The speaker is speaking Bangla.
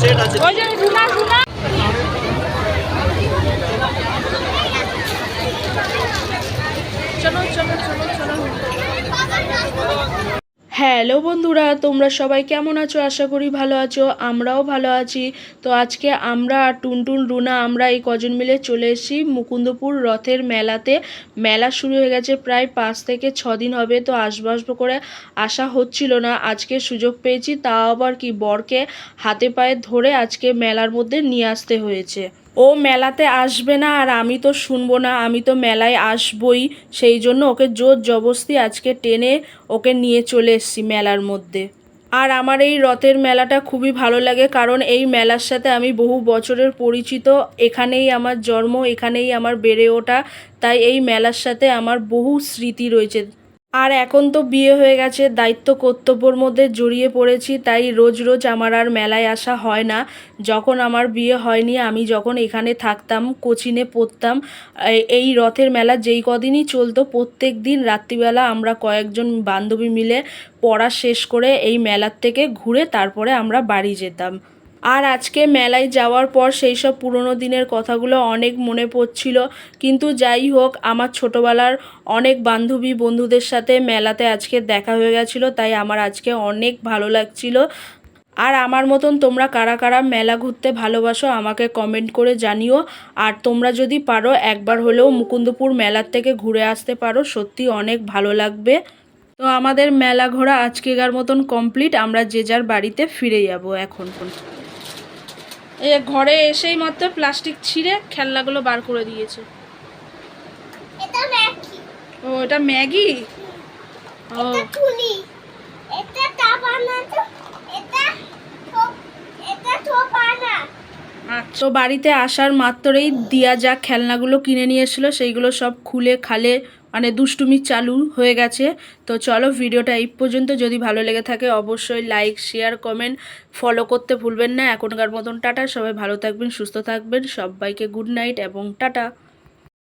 সেট আছে। ওই যে চলো চলো চলো চলো। হ্যালো বন্ধুরা, তোমরা সবাই কেমন আছো? আশা করি ভালো আছো, আমরাও ভালো আছি। তো আজকে আমরা টুনটুন, রুনা, আমরা এই কজন মিলে চলে এসেছি মুকুন্দপুর রথের মেলাতে। মেলা শুরু হয়ে গেছে প্রায় পাঁচ থেকে ছ দিন হবে, তো আসব আসব করে আসা হচ্ছিল না। আজকে সুযোগ পেয়েছি, তাও আবার কি বরকে হাতে পায়ে ধরে আজকে মেলার মধ্যে নিয়ে আসতে হয়েছে। ও মেলাতে আসবে না আর আমি তো শুনব না, আমি তো মেলায় আসবই। সেই জন্য ওকে জোর জবস্তি আজকে টেনে ওকে নিয়ে চলে এসেছি মেলার মধ্যে। আর আমার এই রথের মেলাটা খুবই ভালো লাগে কারণ এই মেলার সাথে আমি বহু বছরের পরিচিত, এখানেই আমার জন্ম, এখানেই আমার বেড়ে ওঠা, তাই এই মেলার সাথে আমার বহু স্মৃতি রয়েছে। আর এখন তো বিয়ে হয়ে গেছে, দায়িত্ব কর্তব্যর মধ্যে জড়িয়ে পড়েছি, তাই রোজ রোজ আমার আর মেলায় আসা হয় না। যখন আমার বিয়ে হয়নি, আমি যখন এখানে থাকতাম, কোচিনে পড়তাম এই- রথের মেলা যেই কদিনই চলতো, প্রত্যেক দিন রাত্রিবেলা আমরা কয়েকজন বান্ধবী মিলে পড়া শেষ করে এই মেলার থেকে ঘুরে তারপরে আমরা বাড়ি যেতাম। আর আজকে মেলায় যাওয়ার পর সেই সব পুরনো দিনের কথাগুলো অনেক মনে পড়ছিল। কিন্তু যাই হোক, আমার ছোটোবেলার অনেক বান্ধবী বন্ধুদের সাথে মেলাতে আজকে দেখা হয়ে গেছিল, তাই আমার আজকে অনেক ভালো লাগছিল। আর আমার মতন তোমরা কারা কারা মেলা ঘুরতে ভালোবাসো, আমাকে কমেন্ট করে জানিও। আর তোমরা যদি পারো, একবার হলেও মুকুন্দপুর মেলার থেকে ঘুরে আসতে পারো, সত্যি অনেক ভালো লাগবে। তো আমাদের মেলা ঘোরা আজকেকার মতন কমপ্লিট আমরা যে যার বাড়িতে ফিরে যাব এখন এই ঘরে এসেই মাত্র প্লাস্টিক ছিঁড়ে খেলনাগুলো বার করে দিয়েছে। ও এটা ম্যাগি? ও। টাবানা তো। বাড়িতে আসার মাত্রই দিয়া যা খেলনাগুলো কিনে নিয়ে এসেছিল সেইগুলো সব খুলে খালে মানে দুষ্টুমি চালু হয়ে গেছে। তো চলো ভিডিওটা এই পর্যন্ত। যদি ভালো লেগে থাকে অবশ্যই লাইক শেয়ার কমেন্ট ফলো করতে ভুলবেন না। এখনকার মতন টাটা। সবাই ভালো থাকবেন, সুস্থ থাকবেন। সবাইকে গুড নাইট এবং টাটা।